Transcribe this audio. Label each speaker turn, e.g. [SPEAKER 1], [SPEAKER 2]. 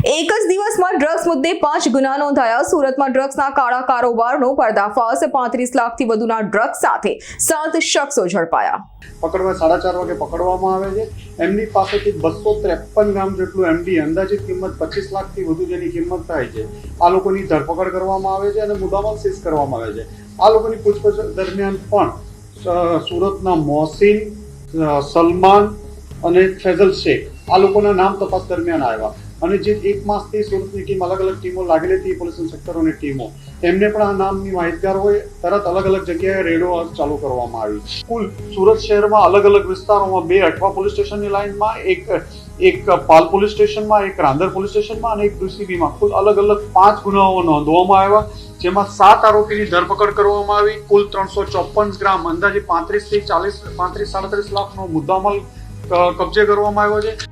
[SPEAKER 1] એક જ દિવસમાં ડ્રગ્સ મુદ્દે પાંચ ગુના નોંધાયા. સુરતમાં ડ્રગ્સના કાળા કારોબારનો પર્દાફાશ. પાંત્રીસ લાખથી વધુના ડ્રગ્સ સાથે સાત શખ્સો ઝડપાયા.
[SPEAKER 2] પકડવા સાડા ચાર વાગે પકડવામાં આવે છે. એમની પાસેથી બસો ત્રેપન ગ્રામ જેટલું એમડી અંદાજિત કિંમત પચીસ લાખથી વધુ જેની કિંમત થાય છે. આ લોકોની ધરપકડ કરવામાં આવે છે અને મુદ્દામાલ સીઝ કરવામાં આવે છે. આ લોકોની પૂછપરછ દરમિયાન પણ સુરતના મોહસિન સલમાન અને ફેઝલ શેખ આ લોકોના નામ તપાસ દરમિયાન આવ્યા. અને જે એક માસથી સુરતની ટીમ અલગ અલગ ટીમો લાગેલી હતી, પોલીસ ઇન્સ્પેક્ટરોની ટીમો. એમને પણ આ નામની માહિતગાર હોય, તરત અલગ અલગ જગ્યાએ રેડો ચાલુ કરવામાં આવી. કુલ સુરત શહેરમાં અલગ અલગ વિસ્તારોમાં બે અઠવા પોલીસ સ્ટેશનની લાઇનમાં, એક એક પાલ પોલીસ સ્ટેશનમાં, એક રાંદર પોલીસ સ્ટેશનમાં અને એક ડુસીબીમાં કુલ અલગ અલગ પાંચ ગુનાઓ નોંધવામાં આવ્યા, જેમાં સાત આરોપીની ધરપકડ કરવામાં આવી. કુલ ત્રણસો ચોપન ગ્રામ અંદાજે પાંત્રીસથી ચાલીસ, પાંત્રીસ, સાડત્રીસ લાખનો મુદ્દામાલ કબજે કરવામાં આવ્યો છે.